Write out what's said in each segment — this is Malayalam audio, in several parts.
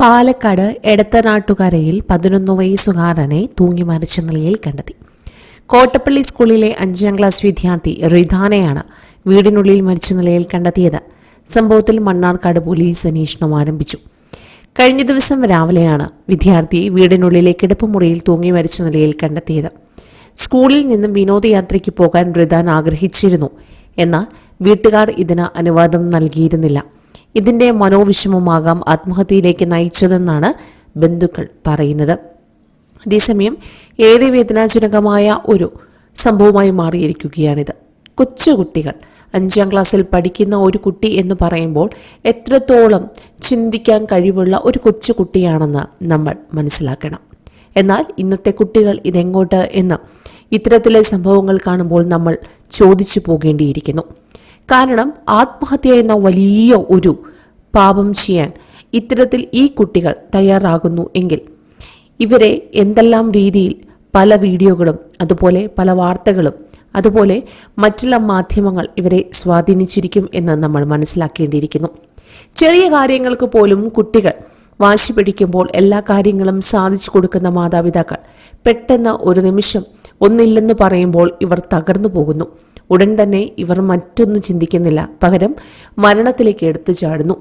പാലക്കാട് എടത്തനാട്ടുകരയിൽ പതിനൊന്ന് വയസ്സുകാരനെ തൂങ്ങി മരിച്ച നിലയിൽ കണ്ടെത്തി. കോട്ടപ്പള്ളി സ്കൂളിലെ അഞ്ചാം ക്ലാസ് വിദ്യാർത്ഥി റിധാനയാണ് വീടിനുള്ളിൽ മരിച്ച നിലയിൽ കണ്ടെത്തിയത്. സംഭവത്തിൽ മണ്ണാർക്കാട് പോലീസ് അന്വേഷണം ആരംഭിച്ചു. കഴിഞ്ഞ ദിവസം രാവിലെയാണ് വിദ്യാർത്ഥി വീടിനുള്ളിലെ കിടപ്പുമുറിയിൽ തൂങ്ങി മരിച്ച നിലയിൽ കണ്ടെത്തിയത്. സ്കൂളിൽ നിന്നും വിനോദയാത്രയ്ക്ക് പോകാൻ റിദാൻ ആഗ്രഹിച്ചിരുന്നു. എന്നാൽ വീട്ടുകാർ ഇതിന് അനുവാദം നൽകിയിരുന്നില്ല. ഇതിന്റെ മനോവിഷമമാകാം ആത്മഹത്യയിലേക്ക് നയിച്ചതെന്നാണ് ബന്ധുക്കൾ പറയുന്നത്. അതേസമയം ഏറെ വേദനാജനകമായ ഒരു സംഭവമായി മാറിയിരിക്കുകയാണിത്. കൊച്ചുകുട്ടികൾ അഞ്ചാം ക്ലാസ്സിൽ പഠിക്കുന്ന ഒരു കുട്ടി എന്ന് പറയുമ്പോൾ എത്രത്തോളം ചിന്തിക്കാൻ കഴിവുള്ള ഒരു കൊച്ചുകുട്ടിയാണെന്ന് നമ്മൾ മനസ്സിലാക്കണം. എന്നാൽ ഇന്നത്തെ കുട്ടികൾ ഇതെങ്ങോട്ട് എന്ന് ഇത്തരത്തിലെ സംഭവങ്ങൾ കാണുമ്പോൾ നമ്മൾ ചോദിച്ചു പോകേണ്ടിയിരിക്കുന്നു. കാരണം ആത്മഹത്യ എന്ന വലിയ ഒരു പാപം ചെയ്യാൻ ഇത്തരത്തിൽ ഈ കുട്ടികൾ തയ്യാറാകുന്നു എങ്കിൽ ഇവരെ എന്തെല്ലാം രീതിയിൽ പല വീഡിയോകളും അതുപോലെ പല വാർത്തകളും അതുപോലെ മറ്റുള്ള മാധ്യമങ്ങൾ ഇവരെ സ്വാധീനിച്ചിരിക്കും എന്ന് നമ്മൾ മനസ്സിലാക്കേണ്ടിയിരിക്കുന്നു. ചെറിയ കാര്യങ്ങൾക്ക് പോലും കുട്ടികൾ വാശി പിടിക്കുമ്പോൾ എല്ലാ കാര്യങ്ങളും സാധിച്ചു കൊടുക്കുന്ന മാതാപിതാക്കൾ പെട്ടെന്ന് ഒരു നിമിഷം ഒന്നില്ലെന്ന് പറയുമ്പോൾ ഇവർ തകർന്നു പോകുന്നു. ഉടൻ തന്നെ ഇവർ മറ്റൊന്നും ചിന്തിക്കുന്നില്ല. പകരം മരണത്തിലേക്ക് എടുത്തു ചാടുന്നു.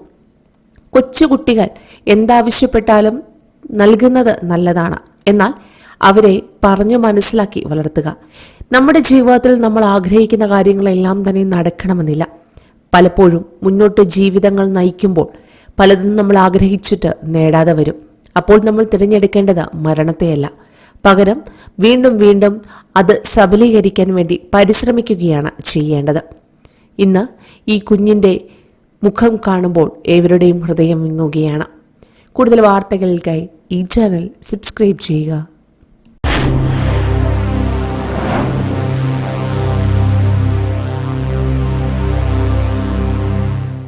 കൊച്ചുകുട്ടികൾ എന്താവശ്യപ്പെട്ടാലും നൽകുന്നത് നല്ലതാണ്. എന്നാൽ അവരെ പറഞ്ഞു മനസ്സിലാക്കി വളർത്തുക. നമ്മുടെ ജീവിതത്തിൽ നമ്മൾ ആഗ്രഹിക്കുന്ന കാര്യങ്ങളെല്ലാം തന്നെ നടക്കണമെന്നില്ല. പലപ്പോഴും മുന്നോട്ട് ജീവിതങ്ങൾ നയിക്കുമ്പോൾ പലതും നമ്മൾ ആഗ്രഹിച്ചിട്ട് നേടാതെ വരും. അപ്പോൾ നമ്മൾ തിരഞ്ഞെടുക്കേണ്ടത് മരണത്തെയല്ല. പകരം വീണ്ടും വീണ്ടും അത് സബലീകരിക്കാൻ വേണ്ടി പരിശ്രമിക്കുകയാണ് ചെയ്യേണ്ടത്. ഇന്ന് ഈ കുഞ്ഞിന്റെ മുഖം കാണുമ്പോൾ ഏവരുടെയും ഹൃദയം വിങ്ങുകയാണ്. കൂടുതൽ വാർത്തകൾക്കായി ഈ ചാനൽ സബ്സ്ക്രൈബ് ചെയ്യുക.